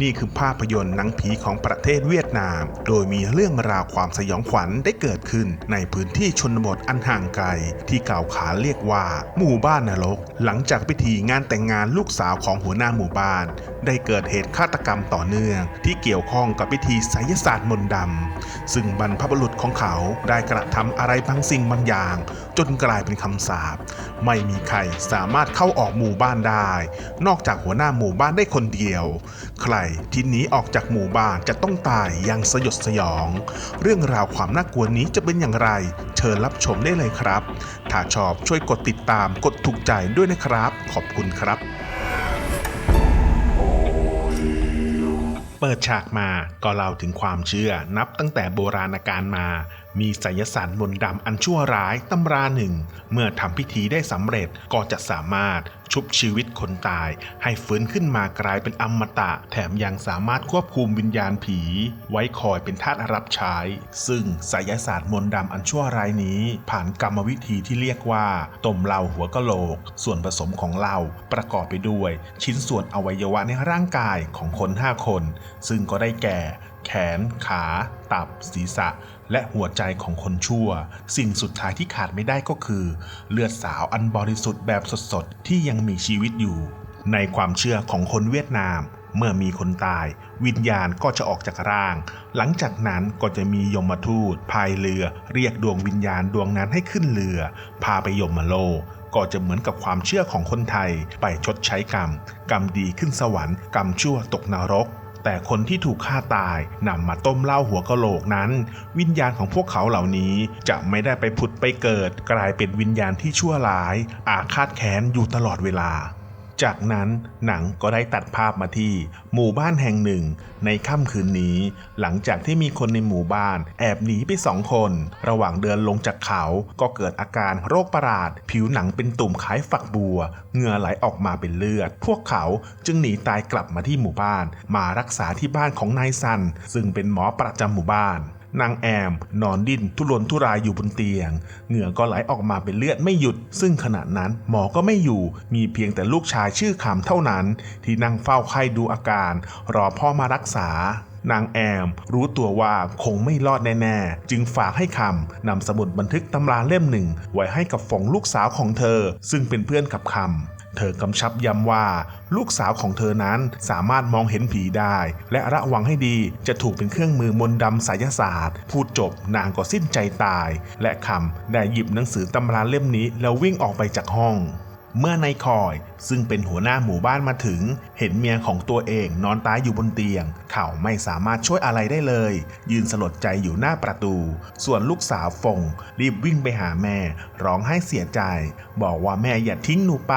นี่คือภาพยนตร์หนังผีของประเทศเวียดนาม โดยมีเรื่องราวความสยองขวัญได้เกิดขึ้นในพื้นที่ชนบทอันห่างไกล ที่กล่าวขานเรียกว่า หมู่บ้านนรก หลังจากพิธีงานแต่งงานลูกสาวของหัวหน้าหมู่บ้าน ได้เกิดเหตุฆาตกรรมต่อเนื่อง ที่เกี่ยวข้องกับพิธีไสยศาสตร์มนต์ดำ ซึ่งบรรพบุรุษของเขาได้กระทำอะไรบางสิ่งบางอย่าง จนกลายเป็นคำสาปไม่มีใครสามารถเข้าออกหมู่บ้านได้ นอกจากหัวหน้าหมู่บ้านได้คนเดียว ใครที่หนีออกจากหมู่บ้านจะต้องตายอย่างสยดสยอง เรื่องราวความน่ากลัวนี้จะเป็นอย่างไร เชิญรับชมได้เลยครับ ถ้าชอบช่วยกดติดตามกดถูกใจด้วยนะครับ ขอบคุณครับ เปิดฉากมาก็เล่าถึงความเชื่อนับตั้งแต่โบราณกาลมา มีไสยศาสตร์มนต์ดำอันชั่วร้ายตำราหนึ่ง เมื่อทำพิธีได้สำเร็จก็จะสามารถชุบชีวิตคนตาย ให้ฟื้นขึ้นมากลายเป็นอมตะ แถมยังสามารถควบคุมวิญญาณผี ไว้คอยเป็นทาสรับใช้ ซึ่งไสยศาสตร์มนต์ดำอันชั่วร้ายนี้ ผ่านกรรมวิธีที่เรียกว่าต้มเหล้าหัวกะโหลก ส่วนผสมของเหล้าประกอบไปด้วย ชิ้นส่วนอวัยวะในร่างกายของคน 5 คน ซึ่งก็ได้แก่ แขน ขา ตับ ศีรษะ และหัวใจของคนชั่ว สิ่งสุดท้ายที่ขาดไม่ได้ก็คือ เลือดสาวอันบริสุทธิ์แบบสดๆ ที่ยังมีชีวิตอยู่ ในความเชื่อของคนเวียดนาม เมื่อมีคนตาย วิญญาณก็จะออกจากร่าง หลังจากนั้นก็จะมียมทูตพายเรือ เรียกดวงวิญญาณดวงนั้นให้ขึ้นเรือ พาไปยมโลกก็จะเหมือนกับความเชื่อของคนไทย ไปชดใช้กรรม กรรมดีขึ้นสวรรค์กรรมชั่วตกนรก แต่คนที่ถูกฆ่าตายนำมาต้มเหล้าหัวกะโหลกนั้น วิญญาณของพวกเขาเหล่านี้จะไม่ได้ไปผุดไปเกิด กลายเป็นวิญญาณที่ชั่วร้าย อาฆาตแค้นอยู่ตลอดเวลา จากนั้นหนังก็ได้ตัดภาพมาที่หมู่บ้านแห่งหนึ่ง ในค่ำคืนนี้ หลังจากที่มีคนในหมู่บ้านแอบหนีไปสองคน ระหว่างเดินลงจากเขาก็เกิดอาการโรคประหลาด ผิวหนังเป็นตุ่มคล้ายฝักบัว เหงื่อไหลออกมาเป็นเลือด พวกเขาจึงหนีตายกลับมาที่หมู่บ้าน มารักษาที่บ้านของนายซัน ซึ่งเป็นหมอประจำหมู่บ้าน นางแอม นอนดิ้นทุรนทุรายอยู่บนเตียง เหงื่อก็ไหลออกมาเป็นเลือดไม่หยุด ซึ่งขณะนั้นหมอก็ไม่อยู่ มีเพียงแต่ลูกชายชื่อคำเท่านั้น ที่นั่งเฝ้าไข้ดูอาการ รอพ่อมารักษานางแอม รู้ตัวว่าคงไม่รอดแน่ๆ จึงฝากให้คำนำสมุดบันทึกตำราเล่มหนึ่ง ไว้ให้กับฝงลูกสาวของเธอ ซึ่งเป็นเพื่อนกับคำ เธอกำชับย้ำว่า ลูกสาวของเธอนั้นสามารถมองเห็นผีได้ และระวังให้ดีจะถูกเป็นเครื่องมือมนต์ดำไสยศาสตร์ พูดจบนางก็สิ้นใจตาย และคำได้หยิบหนังสือตำราเล่มนี้แล้ววิ่งออกไปจากห้อง เมื่อนายคอยซึ่งเป็นหัวหน้าหมู่บ้านมาถึง เห็นเมียของตัวเองนอนตายอยู่บนเตียง เขาไม่สามารถช่วยอะไรได้เลย ยืนสลดใจอยู่หน้าประตู ส่วนลูกสาวฟง รีบวิ่งไปหาแม่ ร้องไห้เสียใจ บอกว่าแม่อย่าทิ้งหนูไป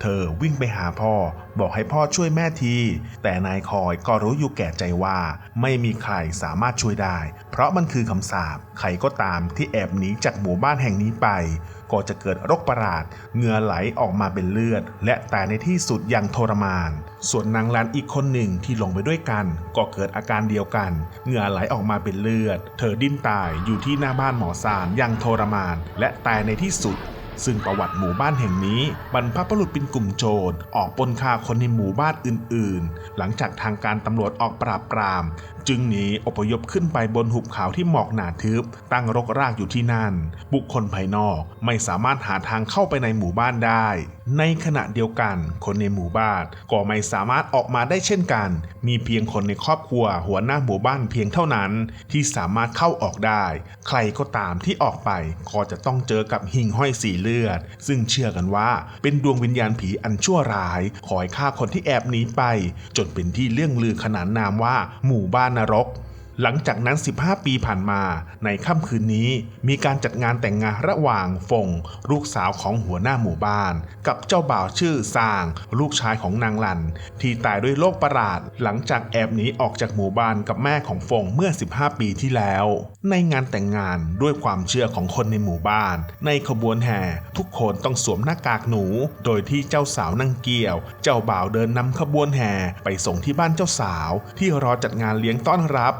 เธอวิ่งไปหาพ่อ บอกให้พ่อช่วยแม่ที แต่นายคอยก็รู้อยู่แก่ใจว่า ไม่มีใครสามารถช่วยได้ เพราะมันคือคำสาปใครก็ตามที่แอบหนีจากหมู่บ้านแห่งนี้ไป ก็จะเกิดโรคประหลาดเหงื่อไหลออกมาเป็นเลือด และตายในที่สุดอย่างทรมาน ส่วนนางลันอีกคนหนึ่งที่ลงไปด้วยกัน ก็เกิดอาการเดียวกัน เหงื่อไหลออกมาเป็นเลือด เธอดิ้นตายอยู่ที่หน้าบ้านหมอซานอย่างทรมาน และตายในที่สุด ซึ่งประวัติหมู่บ้านแห่งนี้บรรพบุรุษเป็นกลุ่มโจรออกปนฆ่าคนในหมู่บ้านอื่นๆ หลังจากทางการตำรวจออกปราบปราม จึงหนีอพยพขึ้นไปบนหุบเขาที่หมอกหนาทึบ ตั้งรกรากอยู่ที่นั่น บุคคลภายนอกไม่สามารถหาทางเข้าไปในหมู่บ้านได้ในขณะเดียวกัน คนในหมู่บ้านก็ไม่สามารถออกมาได้เช่นกัน มีเพียงคนในครอบครัวหัวหน้าหมู่บ้านเพียงเท่านั้น ที่สามารถเข้าออกได้ ใครก็ตามที่ออกไปก็จะต้องเจอกับหิ่งห้อยสีเลือด ซึ่งเชื่อกันว่าเป็นดวงวิญญาณผีอันชั่วร้ายคอยฆ่าคนที่แอบหนีไป จนเป็นที่เรื่องลือขนานนามว่าหมู่บ้านนรก หลังจากนั้น 15 ปีผ่านมาในค่ำคืนนี้ มีการจัดงานแต่งงานระหว่างฟง ลูกสาวของหัวหน้าหมู่บ้าน กับเจ้าบ่าวชื่อซาง ลูกชายของนางลัน ที่ตายด้วยโรคประหลาด หลังจากแอบหนีออกจากหมู่บ้านกับแม่ของฟงเมื่อ 15 ปีที่แล้ว ในงานแต่งงานด้วยความเชื่อของคนในหมู่บ้าน ในขบวนแห่ทุกคนต้องสวมหน้ากากหนู โดยที่เจ้าสาวนั่งเกี่ยว เจ้าบ่าวเดินนำขบวนแห่ไปส่งที่บ้านเจ้าสาว ที่รอจัดงานเลี้ยงต้อนรับ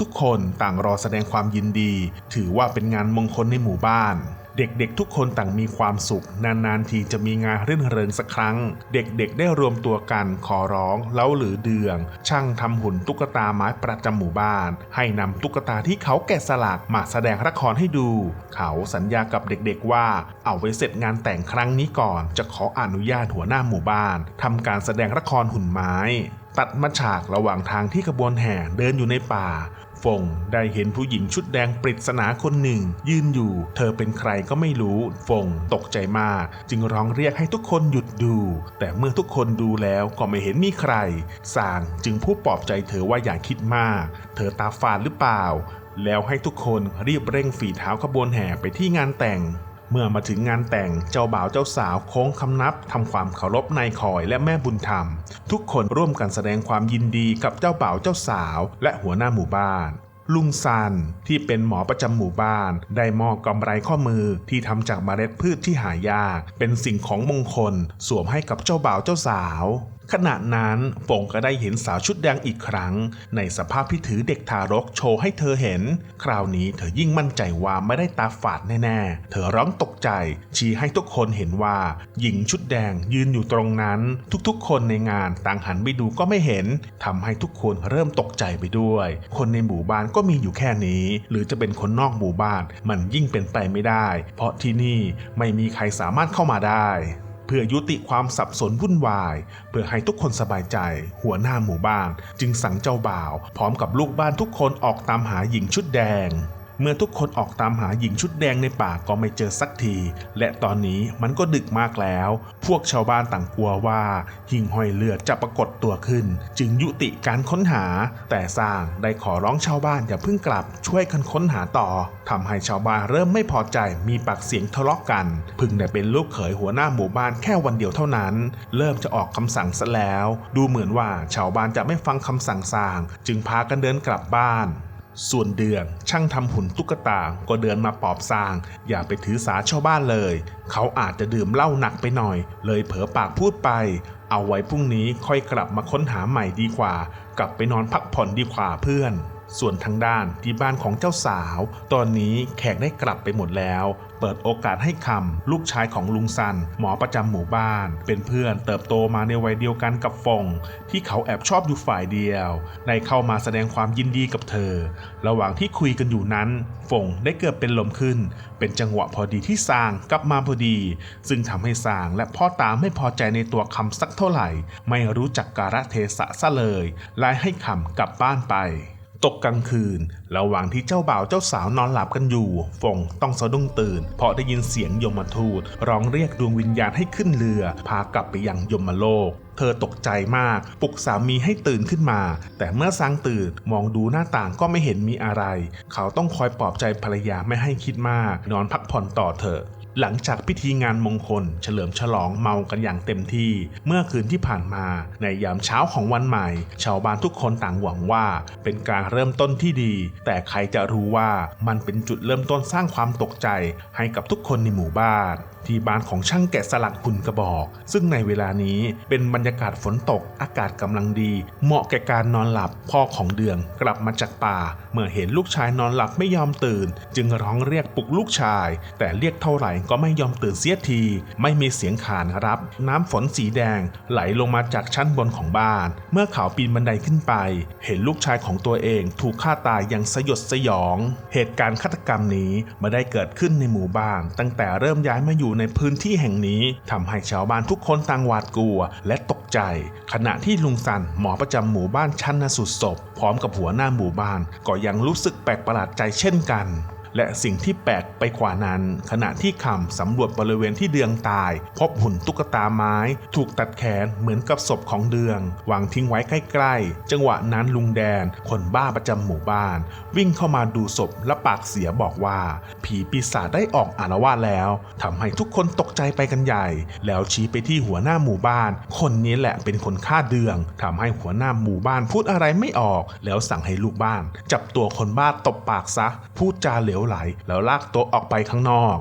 ทุกๆ คนต่างรอแสดงความยินดี ถือว่าเป็นงานมงคลในหมู่บ้านเด็กๆ ทุกคนต่างมีความสุข นานๆ ทีจะมีงานรื่นเริงสักครั้ง เด็กๆ ได้รวมตัวกันขอร้องเล้าหรือเดือง ช่างทำหุ่นตุ๊กตาไม้ประจำหมู่บ้าน ให้นำตุ๊กตาที่เขาแกะสลักมาแสดงละครให้ดู เขาสัญญากับเด็กๆว่า เอาไว้เสร็จงานแต่งครั้งนี้ก่อน จะขออนุญาตหัวหน้าหมู่บ้านทำการแสดงละครหุ่นไม้ ตัดมาฉากระหว่างทางที่ขบวนแห่เดินอยู่ในป่าฟงได้เห็นผู้หญิงชุดแดงปริศนาคนหนึ่ง ยืนอยู่ เธอเป็นใครก็ไม่รู้ ฟงตกใจมาก จึงร้องเรียกให้ทุกคนหยุดดู แต่เมื่อทุกคนดูแล้วก็ไม่เห็นมีใครสางจึงพูดปลอบใจเธอว่าอย่าคิดมาก เธอตาฝาดหรือเปล่า แล้วให้ทุกคนรีบเร่งฝีเท้าขบวนแห่ไปที่งานแต่ง เมื่อมาถึงงานแต่งเจ้าบ่าวเจ้าสาวโค้งคำนับทำความเคารพนายคอยและแม่บุญธรรม ทุกคนร่วมกันแสดงความยินดีกับเจ้าบ่าวเจ้าสาว และหัวหน้าหมู่บ้านลุงซันที่เป็นหมอประจำหมู่บ้าน ได้มอบกำไรข้อมือที่ทำจากเมล็ดพืชที่หายาก เป็นสิ่งของมงคล สวมให้กับเจ้าบ่าวเจ้าสาว ขณะนั้นฟงก็ได้เห็นสาวชุดแดงอีกครั้ง ในสภาพที่ถือเด็กทารกโชว์ให้เธอเห็น คราวนี้เธอยิ่งมั่นใจว่าไม่ได้ตาฝาดแน่ๆ เธอร้องตกใจ ชี้ให้ทุกคนเห็นว่า หญิงชุดแดงยืนอยู่ตรงนั้น ทุกๆ คนในงานต่างหันไปดูก็ไม่เห็นทำให้ทุกคนเริ่มตกใจไปด้วย คนในหมู่บ้านก็มีอยู่แค่นี้ หรือจะเป็นคนนอกหมู่บ้านมันยิ่งเป็นไปไม่ได้ เพราะที่นี่ไม่มีใครสามารถเข้ามาได้ เพื่อยุติความสับสนวุ่นวาย เพื่อให้ทุกคนสบายใจ หัวหน้าหมู่บ้าน จึงสั่งเจ้าบ่าว พร้อมกับลูกบ้านทุกคนออกตามหาหญิงชุดแดง เมื่อทุกคนออกตามหาหญิงชุดแดงในป่าก็ไม่เจอสักที และตอนนี้มันก็ดึกมากแล้ว พวกชาวบ้านต่างกลัวว่า หิ่งห้อยเลือดจะปรากฏตัวขึ้น จึงยุติการค้นหา แต่สร้างได้ขอร้องชาวบ้านอย่าเพิ่งกลับช่วยกันค้นหาต่อทำให้ชาวบ้านเริ่มไม่พอใจมีปากเสียงทะเลาะกันพึ่งได้เป็นลูกเขยหัวหน้าหมู่บ้านแค่วันเดียวเท่านั้น เริ่มจะออกคำสั่งซะแล้ว ดูเหมือนว่าชาวบ้านจะไม่ฟังคำสั่งสร้าง จึงพากันเดินกลับบ้าน ส่วนเดืองช่างทำหุ่นตุ๊กตาก็เดินมาปอบสร้าง อย่าไปถือสาชาวบ้านเลย เขาอาจจะดื่มเหล้าหนักไปหน่อย เลยเผลอปากพูดไป เอาไว้พรุ่งนี้ค่อยกลับมาค้นหาใหม่ดีกว่า กลับไปนอนพักผ่อนดีกว่าเพื่อน ส่วนทางด้านที่บ้านของเจ้าสาว ตอนนี้แขกได้กลับไปหมดแล้ว เปิดโอกาสให้คำลูกชายของลุงซัน หมอประจำหมู่บ้าน เป็นเพื่อนเติบโตมาในวัยเดียวกันกับฟง ที่เขาแอบชอบอยู่ฝ่ายเดียว ได้เข้ามาแสดงความยินดีกับเธอ ระหว่างที่คุยกันอยู่นั้น ฟงได้เกิดเป็นลมขึ้น เป็นจังหวะพอดีที่ซางกลับมาพอดี ซึ่งทำให้ซางและพ่อตาไม่พอใจในตัวคำสักเท่าไหร่ ไม่รู้จักกาลเทศะซะเลยไล่ให้คำกลับบ้านไป ตกกลางคืน ระหว่างที่เจ้าบ่าวเจ้าสาวนอนหลับกันอยู่ ฟงต้องสะดุ้งตื่น เพราะได้ยินเสียงยมทูตร้องเรียกดวงวิญญาณให้ขึ้นเรือ พากลับไปยังยมโลก เธอตกใจมาก ปลุกสามีให้ตื่นขึ้นมา แต่เมื่อสางตื่นมองดูหน้าต่างก็ไม่เห็นมีอะไร เขาต้องคอยปลอบใจภรรยาไม่ให้คิดมาก นอนพักผ่อนต่อเถอะ หลังจากพิธีงานมงคล เฉลิมฉลองเมากันอย่างเต็มที่ เมื่อคืนที่ผ่านมาในยามเช้าของวันใหม่ ชาวบ้านทุกคนต่างหวังว่า เป็นการเริ่มต้นที่ดี แต่ใครจะรู้ว่ามันเป็นจุดเริ่มต้นสร้างความตกใจให้กับทุกคนในหมู่บ้านที่บ้านของช่างแกะสลักหุ่นกระบอก ซึ่งในเวลานี้เป็นบรรยากาศฝนตกอากาศกำลังดี เหมาะแก่การนอนหลับพ่อของเดืองกลับมาจากป่า เมื่อเห็นลูกชายนอนหลับไม่ยอมตื่น จึงร้องเรียกปลุกลูกชาย แต่เรียกเท่าไหร่ก็ไม่ยอมตื่นเสียที ไม่มีเสียงขานรับ น้ำฝนสีแดงไหลลงมาจากชั้นบนของบ้าน เมื่อเขาปีนบันไดขึ้นไป เห็นลูกชายของตัวเองถูกฆ่าตายอย่างสยดสยอง เหตุการณ์ฆาตกรรมนี้ไม่ได้เกิดขึ้นในหมู่บ้าน ตั้งแต่เริ่มย้ายมาอยู่ในพื้นที่แห่งนี้ทำให้ชาวบ้านทุกคนต่างหวาดกลัว และตกใจ ขณะที่ลุงสันหมอประจำหมู่บ้านชันสูตรศพ พร้อมกับหัวหน้าหมู่บ้านก็ยังรู้สึกแปลกประหลาดใจเช่นกัน และสิ่งที่แปลกไปกว่านั้น ขณะที่คำสำรวจบริเวณที่เดืองตาย พบหุ่นตุ๊กตาไม้ ถูกตัดแขนเหมือนกับศพของเดืองวางทิ้งไว้ใกล้ๆ จังหวะนั้นลุงแดน คนบ้าประจำหมู่บ้าน วิ่งเข้ามาดูศพและปากเสียบอกว่า ผีปีศาจได้ออกอาละวาแล้วทำให้ทุกคนตกใจไปกันใหญ่ แล้วชี้ไปที่หัวหน้าหมู่บ้าน คนนี้แหละเป็นคนฆ่าเดืองทำให้หัวหน้าหมู่บ้านพูดอะไรไม่ออก แล้วสั่งให้ลูกบ้าน จับตัวคนบ้าตบปากซะพูดจาเหลวไหล แล้วลากตัวออกไปข้างนอก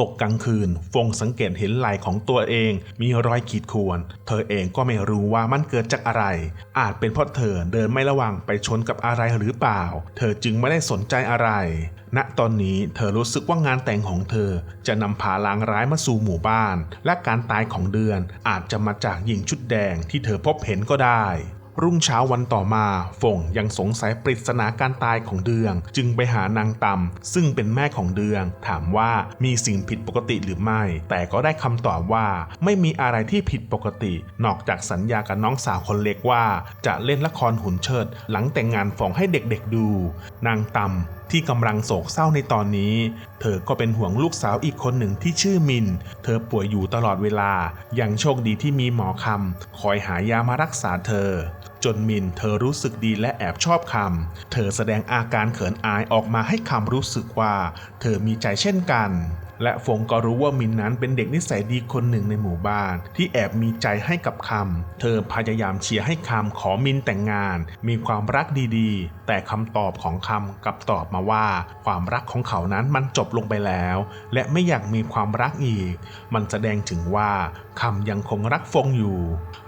ตกกลางคืน ฟงสังเกตเห็นไหล่ของตัวเอง มีรอยขีดข่วน เธอเองก็ไม่รู้ว่ามันเกิดจากอะไร อาจเป็นเพราะเธอเดินไม่ระวังไปชนกับอะไรหรือเปล่า เธอจึงไม่ได้สนใจอะไร ณตอนนี้เธอรู้สึกว่างานแต่งของเธอ จะนำพาลางร้ายมาสู่หมู่บ้าน และการตายของเดือนอาจจะมาจากหญิงชุดแดงที่เธอพบเห็นก็ได้ รุ่งเช้าวันต่อมาฟงยังสงสัยปริศนาการตายของเดือง จึงไปหานางตำซึ่งเป็นแม่ของเดือง ถามว่ามีสิ่งผิดปกติหรือไม่ แต่ก็ได้คำตอบว่าไม่มีอะไรที่ผิดปกติ นอกจากสัญญากับน้องสาวคนเล็กว่า จะเล่นละครหุ่นเชิด หลังแต่งงานฟงให้เด็กๆดู นางตำ ที่กำลังโศกเศร้าในตอนนี้ เธอก็เป็นห่วงลูกสาวอีกคนหนึ่งที่ชื่อมิน เธอป่วยอยู่ตลอดเวลา ยังโชคดีที่มีหมอคำคอยหายามารักษาเธอ จนมินเธอรู้สึกดีและแอบชอบคำ เธอแสดงอาการเขินอายออกมาให้คำรู้สึกว่า เธอมีใจเช่นกัน และฟงก็รู้ว่ามินนั้นเป็นเด็กนิสัยดีคนหนึ่งในหมู่บ้าน ที่แอบมีใจให้กับคำ เธอพยายามเชียร์ให้คำขอมินแต่งงาน มีความรักดีๆ แต่คำตอบของคำกลับตอบมาว่า ความรักของเขานั้นมันจบลงไปแล้ว และไม่อยากมีความรักอีก มันแสดงถึงว่า คำยังคงรักฟงอยู่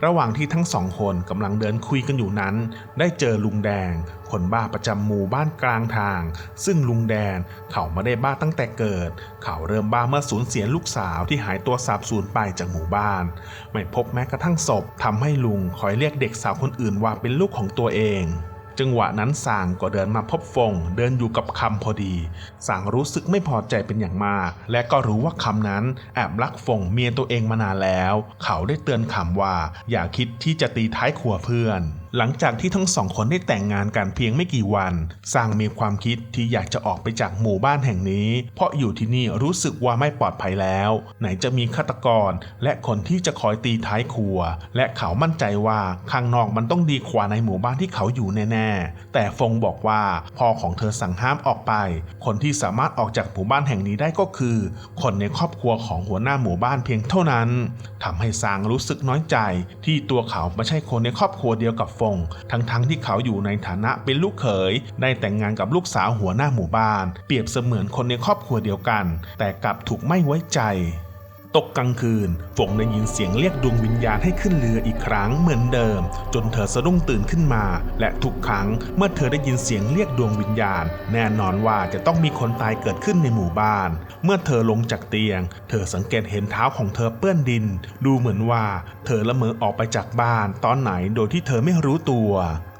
ระหว่างที่ทั้งสองคนกำลังเดินคุยกันอยู่นั้น ได้เจอลุงแดง คนบ้าประจำหมู่บ้านกลางทาง ซึ่งลุงแดงเขาไม่ได้บ้าตั้งแต่เกิด เขาเริ่มบ้าเมื่อสูญเสียลูกสาวที่หายตัวสาบสูญไปจากหมู่บ้าน ไม่พบแม้กระทั่งศพทำให้ลุงคอยเรียกเด็กสาวคนอื่นว่าเป็นลูกของตัวเอง จังหวะนั้นสางก็เดินมาพบฟง เดินอยู่กับคำพอดี สางรู้สึกไม่พอใจเป็นอย่างมาก และก็รู้ว่าคำนั้นแอบรักฟงเมียตัวเองมานานแล้ว เขาได้เตือนคำว่า อย่าคิดที่จะตีท้ายขัวเพื่อน หลังจากที่ทั้งสองคนได้แต่งงานกันเพียงไม่กี่วันสางมีความคิดที่อยากจะออกไปจากหมู่บ้านแห่งนี้ เพราะอยู่ที่นี่รู้สึกว่าไม่ปลอดภัยแล้ว ไหนจะมีฆาตกร และคนที่จะคอยตีท้ายครัว และเขามั่นใจว่าข้างนอกมันต้องดีกว่าในหมู่บ้านที่เขาอยู่แน่ๆ แต่ฟงบอกว่าพ่อของเธอสั่งห้ามออกไป คนที่สามารถออกจากหมู่บ้านแห่งนี้ได้ก็คือ คนในครอบครัวของหัวหน้าหมู่บ้านเพียงเท่านั้นทำให้ซางรู้สึกน้อยใจ ที่ตัวเขาไม่ใช่คนในครอบครัวเดียวกับฟง ทั้งๆทที่เขาอยู่ในฐานะเป็นลูกเขยได้แต่งงานกับลูกสาวหัวหน้าหมู่บ้าน เปรียบเสมือนคนในครอบครัวเดียวกัน แต่กลับถูกไม่ไว้ใจ ตกกลางคืนฝงได้ยินเสียงเรียกดวงวิญญาณให้ขึ้นเรืออีกครั้งเหมือนเดิม จนเธอสะดุ้งตื่นขึ้นมา และทุกครั้งเมื่อเธอได้ยินเสียงเรียกดวงวิญญาณ แน่นอนว่าจะต้องมีคนตายเกิดขึ้นในหมู่บ้าน เมื่อเธอลงจากเตียง เธอสังเกตเห็นเท้าของเธอเปื้อนดิน ดูเหมือนว่า เธอละเมอออกไปจากบ้านตอนไหนโดยที่เธอไม่รู้ตัว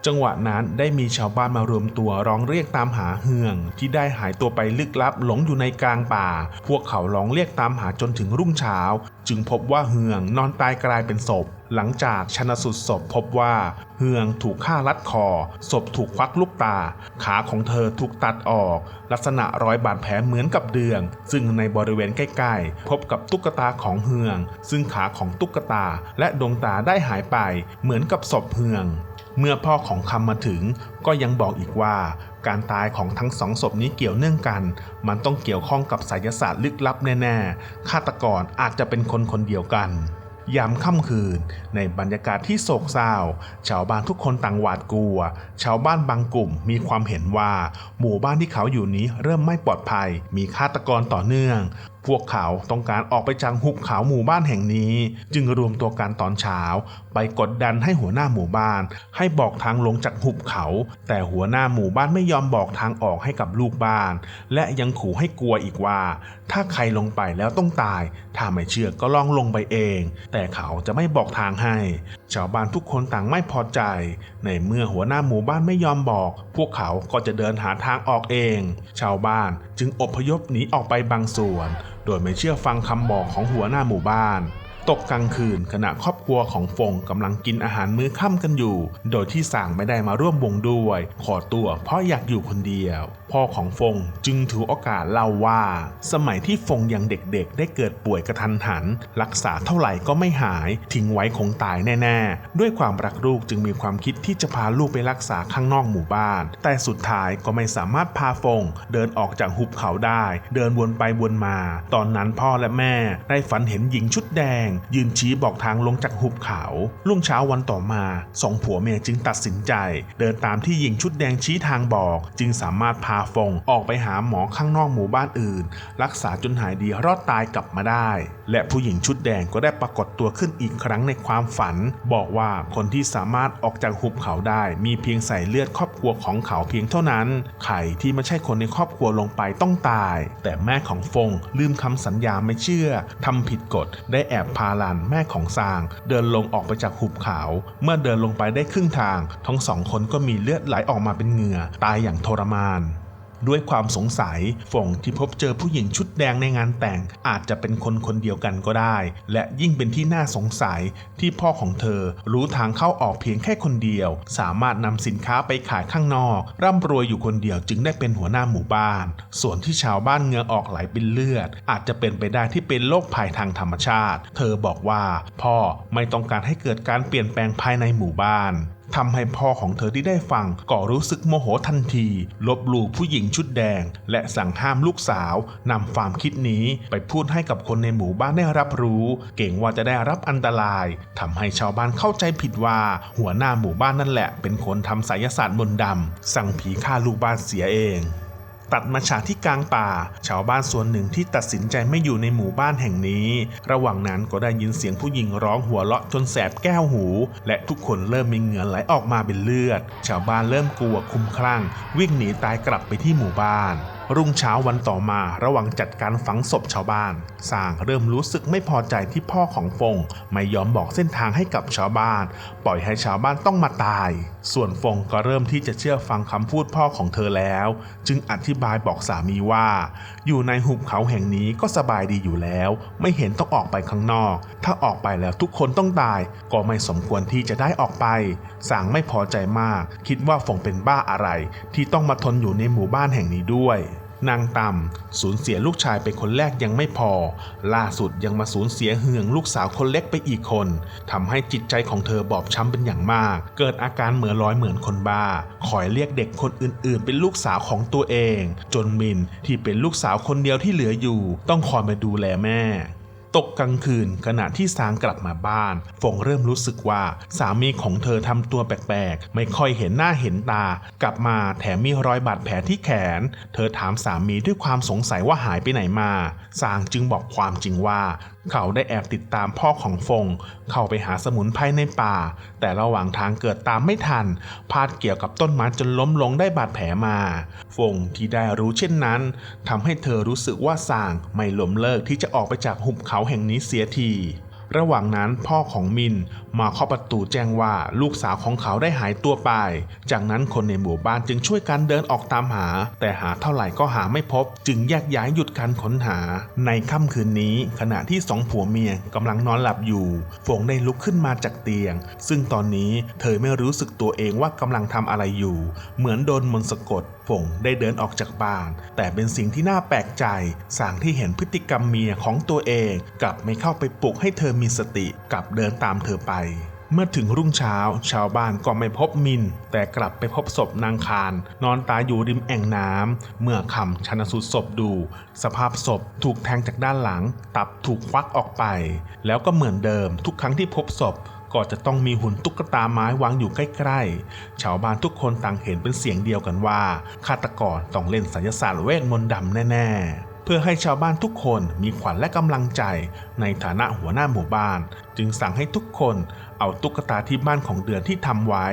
จังหวะนั้นได้มีชาวบ้านมารวมตัวร้องเรียกตามหาเฮือง ที่ได้หายตัวไปลึกลับหลงอยู่ในกลางป่า พวกเขาร้องเรียกตามหาจนถึงรุ่งเช้า จึงพบว่าเฮืองนอนตายกลายเป็นศพ หลังจากชนสูตรศพพบว่าเฮืองถูกฆ่ารัดคอ ศพถูกควักลูกตา ขาของเธอถูกตัดออก ลักษณะรอยบาดแผลเหมือนกับเดือง ซึ่งในบริเวณใกล้ๆ พบกับตุ๊กตาของเฮือง ซึ่งขาของตุ๊กตาและดวงตาได้หายไป เหมือนกับศพเฮือง เมื่อพ่อของคำมาถึงก็ยังบอกอีกว่า การตายของทั้งสองศพนี้เกี่ยวเนื่องกัน มันต้องเกี่ยวข้องกับไสยศาสตร์ลึกลับแน่ๆฆาตกรอาจจะเป็นคนคนเดียวกันยามค่ำคืน ในบรรยากาศที่โศกเศร้า ชาวบ้านทุกคนต่างหวาดกลัว ชาวบ้านบางกลุ่มมีความเห็นว่า หมู่บ้านที่เขาอยู่นี้เริ่มไม่ปลอดภัย มีฆาตกรต่อเนื่องพวกเขาต้องการออกไปจากหุบเขาหมู่บ้านแห่งนี้ จึงรวมตัวกันตอนเช้า ไปกดดันให้หัวหน้าหมู่บ้าน ให้บอกทางลงจากหุบเขา แต่หัวหน้าหมู่บ้านไม่ยอมบอกทางออกให้กับลูกบ้าน และยังขู่ให้กลัวอีกว่า ถ้าใครลงไปแล้วต้องตาย ถ้าไม่เชื่อก็ลองลงไปเอง แต่เขาจะไม่บอกทางให้ ชาวบ้านทุกคนต่างไม่พอใจ ในเมื่อหัวหน้าหมู่บ้านไม่ยอมบอก พวกเขาก็จะเดินหาทางออกเอง ชาวบ้านจึงอพยพหนีออกไปบางส่วน โดยไม่เชื่อฟังคำบอกของหัวหน้าหมู่บ้าน ตกกลางคืนขณะครอบครัวของฟงกำลังกินอาหารมื้อค่ำกันอยู่ โดยที่สั่งไม่ได้มาร่วมวงด้วย ขอตัวเพราะอยากอยู่คนเดียว พ่อของฟงจึงถือโอกาสเล่าว่า สมัยที่ฟงยังเด็กๆ ได้เกิดป่วยกระทันหัน รักษาเท่าไหร่ก็ไม่หาย ทิ้งไว้คงตายแน่ๆ ด้วยความรักลูกจึงมีความคิดที่จะพาลูกไปรักษาข้างนอกหมู่บ้าน แต่สุดท้ายก็ไม่สามารถพาฟง เดินออกจากหุบเขาได้ เดินวนไปวนมา ตอนนั้นพ่อและแม่ได้ฝันเห็นหญิงชุดแดงยืนชี้บอกทางลงจากหุบเขารุ่งเช้าวันต่อมาสองผัวเมียจึงตัดสินใจ เดินตามที่หญิงชุดแดงชี้ทางบอก จึงสามารถพาฟงออกไปหาหมอข้างนอกหมู่บ้านอื่น รักษาจนหายดีรอดตายกลับมาได้ และผู้หญิงชุดแดงก็ได้ปรากฏตัวขึ้นอีกครั้งในความฝัน บอกว่าคนที่สามารถออกจากหุบเขาได้ มีเพียงใส่เลือดครอบครัวของเขาเพียงเท่านั้นใครที่ไม่ใช่คนในครอบครัวลงไปต้องตาย แต่แม่ของฟงลืมคำสัญญาไม่เชื่อทำผิดกฎได้แอบพาลานแม่ของซาง เดินลงออกไปจากหุบเขา เมื่อเดินลงไปได้ครึ่งทาง ทั้งสองคนก็มีเลือดไหลออกมาเป็นเหงื่อ ตายอย่างทรมาน ด้วยความสงสัยฝงที่พบเจอผู้หญิงชุดแดงในงานแต่ง อาจจะเป็นคนคนเดียวกันก็ได้ และยิ่งเป็นที่น่าสงสัยที่พ่อของเธอ รู้ทางเข้าออกเพียงแค่คนเดียว สามารถนำสินค้าไปขายข้างนอก ร่ำรวยอยู่คนเดียวจึงได้เป็นหัวหน้าหมู่บ้าน ส่วนที่ชาวบ้านเงือออกไหลเป็นเลือด อาจจะเป็นไปได้ที่เป็นโรคภัยทางธรรมชาติ เธอบอกว่า พ่อไม่ต้องการให้เกิดการเปลี่ยนแปลงภายในหมู่บ้าน ทำให้พ่อของเธอที่ได้ฟังก็รู้สึกโมโหทันที ลบหลู่ผู้หญิงชุดแดง และสั่งห้ามลูกสาวนำความคิดนี้ไปพูดให้กับคนในหมู่บ้านได้รับรู้ เก่งว่าจะได้รับอันตรายทำให้ชาวบ้านเข้าใจผิดว่า หัวหน้าหมู่บ้านนั่นแหละ เป็นคนทำไสยศาสตร์มนต์ดำสั่งผีฆ่าลูกบ้านเสียเอง ตัดมาฉากที่กลางป่า ชาวบ้านส่วนหนึ่งที่ตัดสินใจไม่อยู่ในหมู่บ้านแห่งนี้ ระหว่างนั้นก็ได้ยินเสียงผู้หญิงร้องหัวเราะจนแสบแก้วหู และทุกคนเริ่มมีเหงื่อไหลออกมาเป็นเลือด ชาวบ้านเริ่มกลัวคุ้มคลั่ง วิ่งหนีตายกลับไปที่หมู่บ้าน รุ่งเช้าวันต่อมาระหว่างจัดการฝังศพชาวบ้านสางเริ่มรู้สึกไม่พอใจที่พ่อของฟงไม่ยอมบอกเส้นทางให้กับชาวบ้าน ปล่อยให้ชาวบ้านต้องมาตาย ส่วนฟงก็เริ่มที่จะเชื่อฟังคำพูดพ่อของเธอแล้ว จึงอธิบายบอกสามีว่า อยู่ในหุบเขาแห่งนี้ก็สบายดีอยู่แล้ว ไม่เห็นต้องออกไปข้างนอก ถ้าออกไปแล้วทุกคนต้องตาย ก็ไม่สมควรที่จะได้ออกไปสางไม่พอใจมาก คิดว่าฟงเป็นบ้าอะไร ที่ต้องมาทนอยู่ในหมู่บ้านแห่งนี้ด้วย นางต่ำสูญเสียลูกชายไปคนแรกยังไม่พอ ล่าสุดยังมาสูญเสียเหืองลูกสาวคนเล็กไปอีกคนทำให้จิตใจของเธอบอบช้ำเป็นอย่างมาก เกิดอาการเหมือร้อยเหมือนคนบ้าคอยเรียกเด็กคนอื่น ๆ เป็นลูกสาวของตัวเอง จนมินที่เป็นลูกสาวคนเดียวที่เหลืออยู่ ต้องคอยมาดูแลแม่ ตกกลางคืนขณะที่สางกลับมาบ้าน ฟงเริ่มรู้สึกว่าสามีของเธอทำตัวแปลกๆ ไม่ค่อยเห็นหน้าเห็นตา กลับมาแถมมีรอยบาดแผลที่แขน เธอถามสามีด้วยความสงสัยว่าหายไปไหนมาสางจึงบอกความจริงว่าเขาได้แอบติดตามพ่อของฟง เข้าไปหาสมุนไพรในป่า แต่ระหว่างทางเกิดตามไม่ทันพลาดเกี่ยวกับต้นไม้จนล้มลงได้บาดแผลมา ฟงที่ได้รู้เช่นนั้นทำให้เธอรู้สึกว่าสางไม่หลมเลิกที่จะออกไปจากหุบเขาแห่งนี้เสียที ระหว่างนั้นพ่อของมินมาเคาะประตูแจ้งว่าลูกสาวของเขาได้หายตัวไป จากนั้นคนในหมู่บ้านจึงช่วยกันเดินออกตามหา แต่หาเท่าไหร่ก็หาไม่พบ จึงแยกย้ายหยุดการค้นหา ในค่ำคืนนี้ ขณะที่สองผัวเมียกำลังนอนหลับอยู่ฟงได้ลุกขึ้นมาจากเตียง ซึ่งตอนนี้เธอไม่รู้สึกตัวเองว่ากำลังทำอะไรอยู่ เหมือนโดนมนต์สะกดฟงได้เดินออกจากบ้าน แต่เป็นสิ่งที่น่าแปลกใจ สางที่เห็นพฤติกรรมเมียของตัวเอง กลับไม่เข้าไปปลุกให้เธอมีสติกลับเดินตามเธอไป เมื่อถึงรุ่งเช้า ชาวบ้านก็ไม่พบมิน แต่กลับไปพบศพนางคาร นอนตายอยู่ริมแอ่งน้ำ เมื่อคำชันสูตรศพดู สภาพศพถูกแทงจากด้านหลัง ตับถูกควักออกไป แล้วก็เหมือนเดิมทุกครั้งที่พบศพก็จะต้องมีหุ่นตุ๊กตาไม้วางอยู่ใกล้ๆ ชาวบ้านทุกคนต่างเห็นเป็นเสียงเดียวกันว่าฆาตกรต้องเล่นไสยศาสตร์เวทมนต์ดำแน่ ๆ พื่อให้ชาวบ้านทุกคนมีขวัญและกำลังใจในฐานะหัวหน้าหมู่บ้าน จึงสั่งให้ทุกคนเอาตุ๊กตาที่บ้านของเดือนที่ทำไว้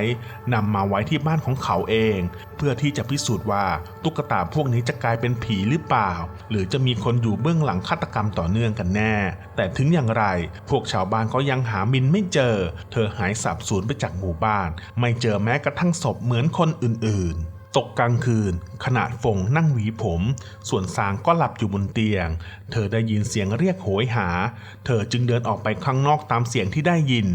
นำมาไว้ที่บ้านของเขาเอง เพื่อที่จะพิสูจน์ว่าตุ๊กตาพวกนี้จะกลายเป็นผีหรือเปล่า หรือจะมีคนอยู่เบื้องหลังฆาตกรรมต่อเนื่องกันแน่ แต่ถึงอย่างไร พวกชาวบ้านก็ยังหามินไม่เจอ เธอหายสาบสูญไปจากหมู่บ้าน ไม่เจอแม้กระทั่งศพเหมือนคนอื่นๆ ตกกลางคืน ขณะฟงนั่งหวีผม ส่วนซางก็หลับอยู่บนเตียง เธอได้ยินเสียงเรียกโหยหา เธอจึงเดินออกไปข้างนอกตามเสียงที่ได้ยิน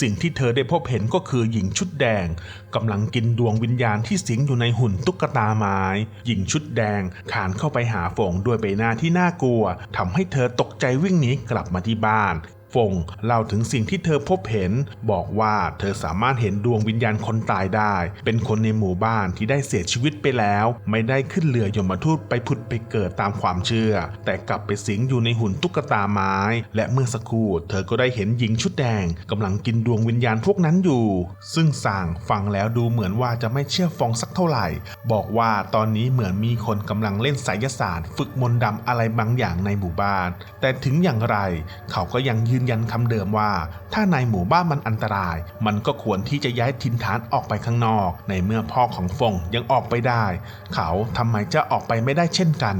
สิ่งที่เธอได้พบเห็นก็คือหญิงชุดแดงกำลังกินดวงวิญญาณที่สิงอยู่ในหุ่นตุ๊กตาไม้ หญิงชุดแดงขานเข้าไปหาฟงด้วยใบหน้าที่น่ากลัวทำให้เธอตกใจวิ่งหนีกลับมาที่บ้าน ฟงเล่าถึงสิ่งที่เธอพบเห็น บอกว่าเธอสามารถเห็นดวงวิญญาณคนตายได้ เป็นคนในหมู่บ้านที่ได้เสียชีวิตไปแล้ว ไม่ได้ขึ้นเรือยมทูตไปผุดไปเกิดตามความเชื่อ แต่กลับไปสิงอยู่ในหุ่นตุ๊กตาไม้ และเมื่อสักครู่เธอก็ได้เห็นหญิงชุดแดงกำลังกินดวงวิญญาณพวกนั้นอยู่ ซึ่งสางฟังแล้วดูเหมือนว่าจะไม่เชื่อฟองสักเท่าไหร่ บอกว่าตอนนี้เหมือนมีคนกำลังเล่นไสยศาสตร์ ฝึกมนต์ดำอะไรบางอย่างในหมู่บ้าน แต่ถึงอย่างไรเขาก็ยังยืนยันคำเดิมว่า ถ้าในหมู่บ้านมันอันตราย มันก็ควรที่จะย้ายถิ่นฐานออกไปข้างนอก ในเมื่อพ่อของฟงยังออกไปได้ เขาทำไมจะออกไปไม่ได้เช่นกัน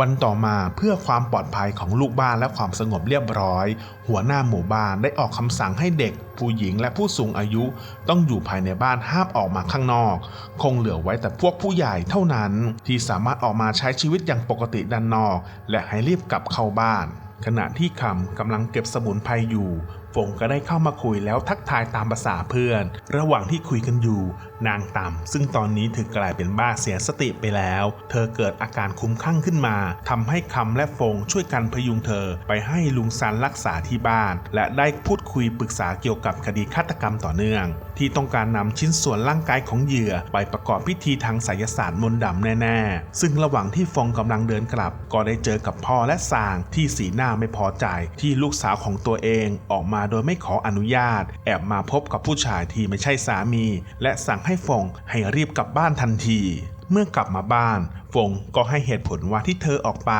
วันต่อมาเพื่อความปลอดภัยของลูกบ้านและความสงบเรียบร้อย หัวหน้าหมู่บ้านได้ออกคำสั่งให้เด็ก ผู้หญิงและผู้สูงอายุต้องอยู่ภายในบ้านห้ามออกมาข้างนอก คงเหลือไว้แต่พวกผู้ใหญ่เท่านั้น ที่สามารถออกมาใช้ชีวิตอย่างปกติด้านนอก และให้รีบกลับเข้าบ้าน ขณะที่คำกำลังเก็บสมุนไพรอยู่ฟงก็ได้เข้ามาคุยแล้วทักทายตามภาษาเพื่อน ระหว่างที่คุยกันอยู่ นางต่ำซึ่งตอนนี้เธอกลายเป็นบ้าเสียสติไปแล้ว เธอเกิดอาการคุ้มคลั่งขึ้นมาทำให้คำและฟงช่วยกันพยุงเธอไปให้ลุงซันรักษาที่บ้าน และได้พูดคุยปรึกษาเกี่ยวกับคดีฆาตกรรมต่อเนื่อง ที่ต้องการนำชิ้นส่วนร่างกายของเหยื่อไปประกอบพิธีทางไสยศาสตร์มนต์ดำแน่ๆ ซึ่งระหว่างที่ฟงกำลังเดินกลับ ก็ได้เจอกับพ่อและสางที่สีหน้าไม่พอใจ ที่ลูกสาวของตัวเองออกมาโดยไม่ขออนุญาต แอบมาพบกับผู้ชายที่ไม่ใช่สามี และสั่งให้ฟงให้รีบกลับบ้านทันทีเมื่อกลับมาบ้าน ฟงก็ให้เหตุผลว่าที่เธอออกไป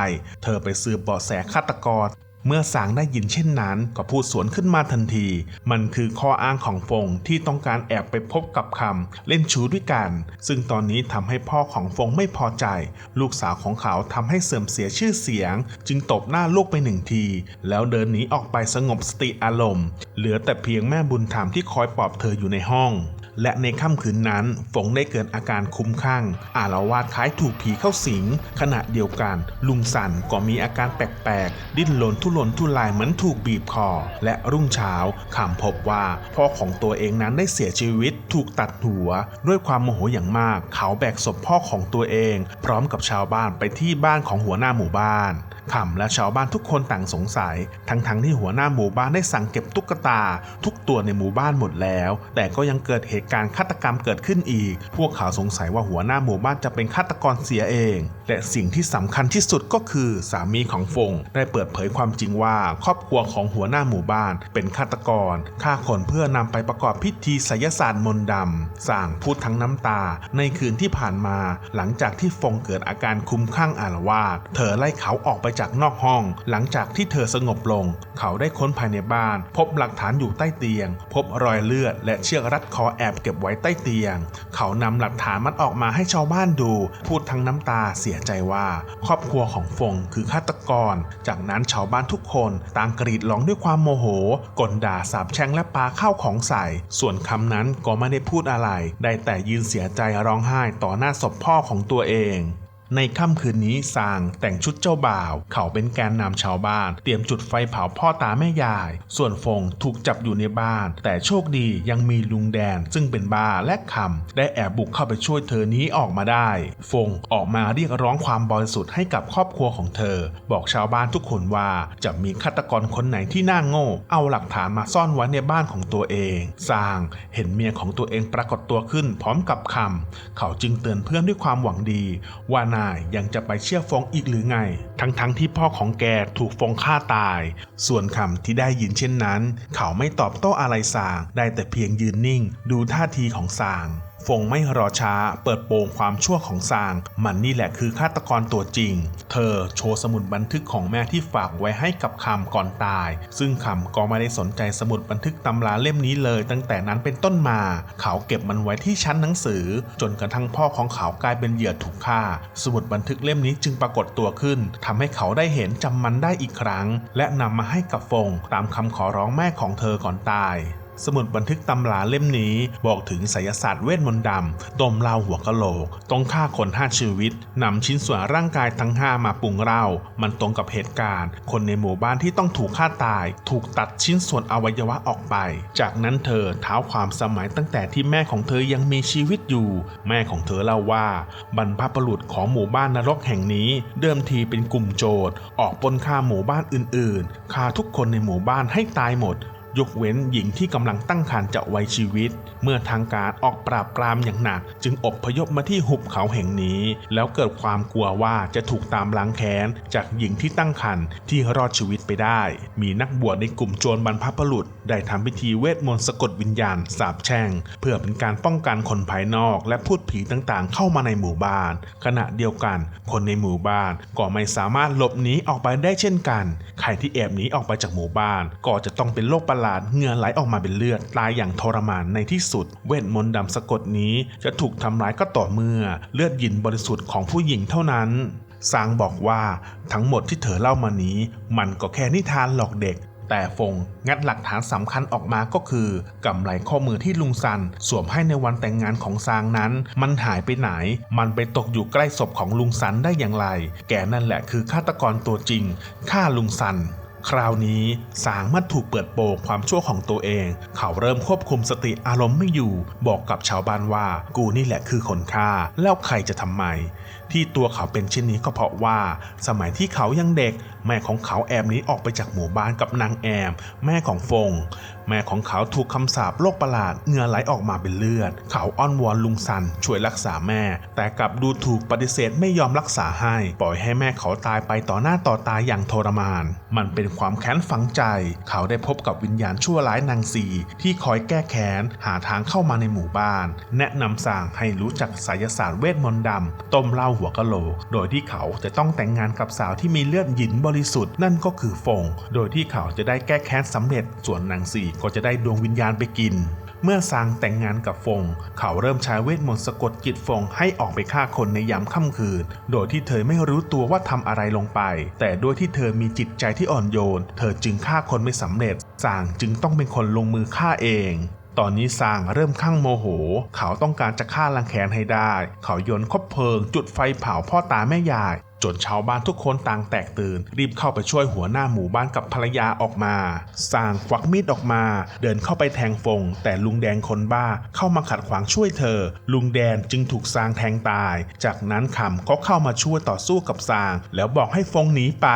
เธอไปสืบเบาะแสฆาตกร เมื่อสางได้ยินเช่นนั้น ก็พูดสวนขึ้นมาทันที มันคือข้ออ้างของฟงที่ต้องการแอบไปพบกับคำเล่นชู้ด้วยกัน ซึ่งตอนนี้ทำให้พ่อของฟงไม่พอใจ ลูกสาวของเขาทำให้เสื่อมเสียชื่อเสียง จึงตบหน้าลูกไปหนึ่งที แล้วเดินหนีออกไปสงบสติอารมณ์ เหลือแต่เพียงแม่บุญธรรมที่คอยปลอบเธออยู่ในห้อง และในค่ำคืนนั้นฝงได้เกิดอาการคุ้มคลั่งอาละวาดคล้ายถูกผีเข้าสิง ขณะเดียวกัน ลุงสันก็มีอาการแปลกๆ ดิ้นรนทุรนทุรายเหมือนถูกบีบคอ และรุ่งเช้าขำพบว่าพ่อของตัวเองนั้นได้เสียชีวิตถูกตัดหัว ด้วยความโมโหอย่างมาก เขาแบกศพพ่อของตัวเอง พร้อมกับชาวบ้านไปที่บ้านของหัวหน้าหมู่บ้าน ขำและชาวบ้านทุกคนต่างสงสัย ทั้งๆที่หัวหน้าหมู่บ้านได้สั่งเก็บตุ๊กตา ทุกตัวในหมู่บ้านหมดแล้ว แต่ก็ยังเกิดเหตุการณ์ฆาตกรรมเกิดขึ้นอีก พวกเขาสงสัยว่าหัวหน้าหมู่บ้านจะเป็นฆาตกรเสียเอง และสิ่งที่สำคัญที่สุดก็คือสามีของฟงได้เปิดเผยความจริงว่า ครอบครัวของหัวหน้าหมู่บ้านเป็นฆาตกรฆ่าคนเพื่อนำไปประกอบพิธีไสยศาสตร์มนต์ดำสั่งพูดทั้งน้ำตา ในคืนที่ผ่านมา หลังจากที่ฟงเกิดอาการคุ้มคลั่งอาลวาดเธอไล่เขาออกไปจากนอกห้อง หลังจากที่เธอสงบลง เขาได้ค้นภายในบ้าน พบหลักฐานอยู่ใต้เตียง พบรอยเลือด และเชือกรัดคอแอบเก็บไว้ใต้เตียง เขานำหลักฐานมันออกมาให้ชาวบ้านดู พูดทั้งน้ำตาเสียใจว่า ครอบครัวของฟงคือฆาตกร จากนั้นชาวบ้านทุกคนต่างกรีดร้องด้วยความโมโหกลด่าสาบแช่งและปาข้าวของใส่ ส่วนคำนั้นก็ไม่ได้พูดอะไร ได้แต่ยืนเสียใจร้องไห้ต่อหน้าศพพ่อของตัวเอง ในค่ำคืนนี้ซางแต่งชุดเจ้าบ่าว เขาเป็นแกนนำชาวบ้าน เตรียมจุดไฟเผาพ่อตาแม่ยาย ส่วนฟงถูกจับอยู่ในบ้าน แต่โชคดียังมีลุงแดน ซึ่งเป็นบ้าและคำได้แอบบุกเข้าไปช่วยเธอนี้ออกมาได้ ฟงออกมาเรียกร้องความบริสุทธิ์ให้กับครอบครัวของเธอ บอกชาวบ้านทุกคนว่าจะมีฆาตกรคนไหนที่น่าโง่ เอาหลักฐานมาซ่อนไว้ในบ้านของตัวเองซางเห็นเมียของตัวเองปรากฏตัวขึ้นพร้อมกับคำเขาจึงเตือนเพื่อนด้วยความหวังดีว่านายยังจะไปเชื่อฟงอีกหรือไง ทั้งๆทที่พ่อของแกถูกฟงฆ่าตาย ส่วนคำที่ได้ยินเช่นนั้น เขาไม่ตอบโต้อะไรสาง ได้แต่เพียงยืนนิ่ง ดูท่าทีของสาง ฟงไม่รอช้าเปิดโปงความชั่วของซาง มันนี่แหละคือฆาตกรตัวจริง เธอโชว์สมุดบันทึกของแม่ที่ฝากไว้ให้กับคำก่อนตาย ซึ่งคำก็ไม่ได้สนใจสมุดบันทึกตำราเล่มนี้เลย ตั้งแต่นั้นเป็นต้นมา เขาเก็บมันไว้ที่ชั้นหนังสือ จนกระทั่งพ่อของเขากลายเป็นเหยื่อถูกฆ่า สมุดบันทึกเล่มนี้จึงปรากฏตัวขึ้นทำให้เขาได้เห็นจำมันได้อีกครั้ง และนำมาให้กับฟงตามคำขอร้องแม่ของเธอก่อนตาย สมุดบันทึกตำราเล่มนี้บอกถึงไสยศาสตร์เวทมนต์ดำต้มเหล้าหัวกะโหลก ต้องฆ่าคนห้าชีวิตนำชิ้นส่วนร่างกายทั้งห้ามาปรุงเหล้ามันตรงกับเหตุการณ์ คนในหมู่บ้านที่ต้องถูกฆ่าตาย ถูกตัดชิ้นส่วนอวัยวะออกไป จากนั้นเธอเท้าความสมัยตั้งแต่ที่แม่ของเธอยังมีชีวิตอยู่ แม่ของเธอเล่าว่า บรรพบุรุษของหมู่บ้านนรกแห่งนี้ เดิมทีเป็นกลุ่มโจรออกปนฆ่าหมู่บ้านอื่นๆฆ่าทุกคนในหมู่บ้านให้ตายหมด ยกเว้นหญิงที่กำลังตั้งครรภ์จะไว้ชีวิต เมื่อทางการออกปราบปรามอย่างหนัก จึงอบพยพมาที่หุบเขาแห่งนี้ แล้วเกิดความกลัวว่าจะถูกตามล้างแค้น จากหญิงที่ตั้งครรภ์ที่รอดชีวิตไปได้ มีนักบวชในกลุ่มโจรบรรพบุรุษ ได้ทำพิธีเวทมนต์สะกดวิญญาณสาบแช่ง เพื่อเป็นการป้องกันคนภายนอก และพูดผีต่างๆ เข้ามาในหมู่บ้าน ขณะเดียวกัน คนในหมู่บ้านก็ไม่สามารถหลบหนีออกไปได้เช่นกัน ใครที่แอบหนีออกไปจากหมู่บ้านก็จะต้องเป็นโรคประหลาดเหงื่อไหลออกมาเป็นเลือดตายอย่างทรมานในที่สุด เวทมนต์ดำสะกดนี้จะถูกทำร้ายก็ต่อเมื่อเลือดหยินบริสุทธิ์ของผู้หญิงเท่านั้นซางบอกว่าทั้งหมดที่เธอเล่ามานี้ มันก็แค่นิทานหลอกเด็ก แต่ฟงงัดหลักฐานสำคัญออกมาก็คือกำไรข้อมือที่ลุงซัน สวมให้ในวันแต่งงานของซางนั้น มันหายไปไหน มันไปตกอยู่ใกล้ศพของลุงซันได้อย่างไร แกนั่นแหละคือฆาตกรตัวจริงฆ่าลุงซัน คราวนี้สางมัดถูกเปิดโปงความชั่วของตัวเอง เขาเริ่มควบคุมสติอารมณ์ไม่อยู่ บอกกับชาวบ้านว่ากูนี่แหละคือคนฆ่า แล้วใครจะทำไม ที่ตัวเขาเป็นเช่นนี้ก็เพราะว่า สมัยที่เขายังเด็ก แม่ของเขาแอบหนีออกไปจากหมู่บ้านกับนางแอม แม่ของฟง แม่ของเขาถูกคำสาปโรคประหลาดเหงื่อไหลออกมาเป็นเลือด เขาอ้อนวอนลุงซันช่วยรักษาแม่ แต่กลับดูถูกปฏิเสธไม่ยอมรักษาให้ ปล่อยให้แม่เขาตายไปต่อหน้าต่อตาอย่างทรมาน มันเป็นความแค้นฝังใจ เขาได้พบกับวิญญาณชั่วร้ายนางสีที่คอยแก้แค้นหาทางเข้ามาในหมู่บ้าน แนะนำสั่งให้รู้จักไสยศาสตร์เวทมนต์ดำต้มเหล้าหัวกะโหลก โดยที่เขาจะต้องแต่งงานกับสาวที่มีเลือดหยินบริสุทธิ์นั่นก็คือฟง โดยที่เขาจะได้แก้แค้นสำเร็จส่วนนางสีก็จะได้ดวงวิญญาณไปกิน เมื่อซางแต่งงานกับฟง เขาเริ่มใช้เวทมนต์สะกดจิตฟงให้ออกไปฆ่าคนในยามค่ำคืน โดยที่เธอไม่รู้ตัวว่าทำอะไรลงไป แต่ด้วยที่เธอมีจิตใจที่อ่อนโยน เธอจึงฆ่าคนไม่สำเร็จซางจึงต้องเป็นคนลงมือฆ่าเองตอนนี้ซางเริ่มข้างโมโห เขาต้องการจะฆ่าลังแคนให้ได้ เขาโยนคบเพลิง จุดไฟเผาพ่อตาแม่ยาย จนชาวบ้านทุกคนต่างแตกตื่น รีบเข้าไปช่วยหัวหน้าหมู่บ้านกับภรรยาออกมาสางควักมีดออกมา เดินเข้าไปแทงฟง แต่ลุงแดงคนบ้าเข้ามาขัดขวางช่วยเธอ ลุงแดนจึงถูกสางแทงตาย จากนั้นคำก็เข้ามาช่วยต่อสู้กับสาง แล้วบอกให้ฟงหนีไป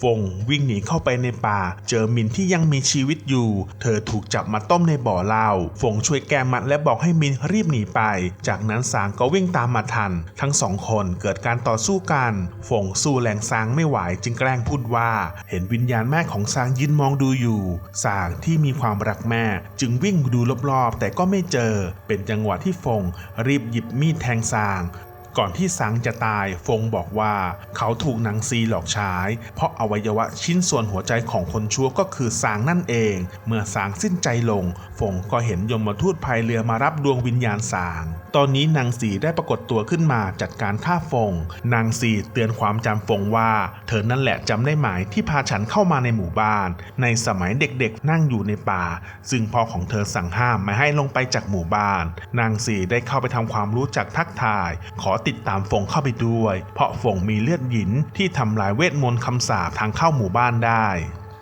ฟงวิ่งหนีเข้าไปในป่า เจอมินที่ยังมีชีวิตอยู่ เธอถูกจับมาต้มในบ่อเหล้าฟงช่วยแก้มัดและบอกให้มินรีบหนีไป จากนั้นสางก็วิ่งตามมาทัน ทั้งสองคนเกิดการต่อสู้กันฟงสู้แรงซางไม่ไหวจึงแกล้งพูดว่า เห็นวิญญาณแม่ของซางยืนมองดูอยู่ซางที่มีความรักแม่ จึงวิ่งดูรอบๆ แต่ก็ไม่เจอ เป็นจังหวะที่ฟงรีบหยิบมีดแทงซาง ก่อนที่สังจะตายฟงบอกว่าเขาถูกนางซีหลอกใช้ เพราะอวัยวะชิ้นส่วนหัวใจของคนชั่วก็คือสางนั่นเอง เมื่อสางสิ้นใจลง ฟงก็เห็นยมทูตพายเรือมารับดวงวิญญาณสาง ตอนนี้นางสีได้ปรากฏตัวขึ้นมาจัดการฆ่าฟง นางสีเตือนความจำฟงว่า เธอนั่นแหละจำได้ไหมที่พาฉันเข้ามาในหมู่บ้าน ในสมัยเด็กๆ นั่งอยู่ในป่า ซึ่งพ่อของเธอสั่งห้ามไม่ให้ลงไปจากหมู่บ้าน นางสีได้เข้าไปทำความรู้จักทักทาย ขอติติดตามฟงเข้าไปด้วย เพราะฟงมีเลือดหยินที่ทำลายเวทมนต์คำสาปทางเข้าหมู่บ้านได้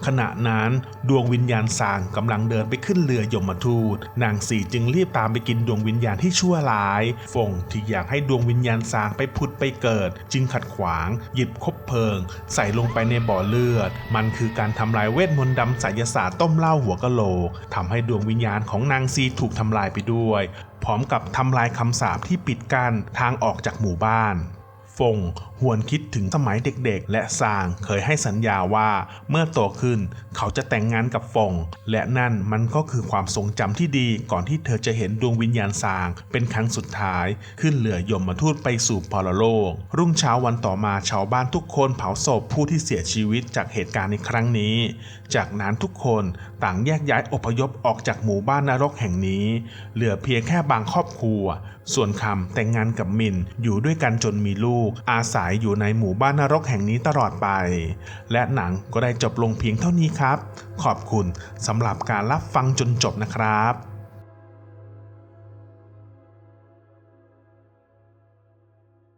ขณะนั้นดวงวิญญาณสางกำลังเดินไปขึ้นเรือยมทูต นางสีจึงรีบตามไปกินดวงวิญญาณที่ชั่วร้ายฟงที่อยากให้ดวงวิญญาณสางไปผุดไปเกิด จึงขัดขวาง หยิบคบเพลิง ใส่ลงไปในบ่อเลือด มันคือการทำลายเวทมนต์ดำไสยศาสตร์ต้มเหล้าหัวกะโหลกทำให้ดวงวิญญาณของนางซีถูกทำลายไปด้วย พร้อมกับทำลายคำสาปที่ปิดกั้นทางออกจากหมู่บ้าน ฟงหวนคิดถึงสมัยเด็กๆ และซางเคยให้สัญญาว่าเมื่อโตขึ้นเขาจะแต่งงานกับฟง และนั่นมันก็คือความทรงจำที่ดีก่อนที่เธอจะเห็นดวงวิญญาณซางเป็นครั้งสุดท้ายขึ้นเรือยมมาทูตไปสู่พรโลก รุ่งเช้าวันต่อมาชาวบ้านทุกคนเผาศพผู้ที่เสียชีวิตจากเหตุการณ์ในครั้งนี้ จากนั้นทุกคนต่างแยกย้ายอพยพออกจากหมู่บ้านนรกแห่งนี้ เหลือเพียงแค่บางครอบครัว ส่วนคำแต่งงานกับมินอยู่ด้วยกันจนมีลูก อาศัยอยู่ในหมู่บ้านนรกแห่งนี้ตลอดไป และหนังก็ได้จบลงเพียงเท่านี้ครับ ขอบคุณสำหรับการรับฟังจนจบนะครับ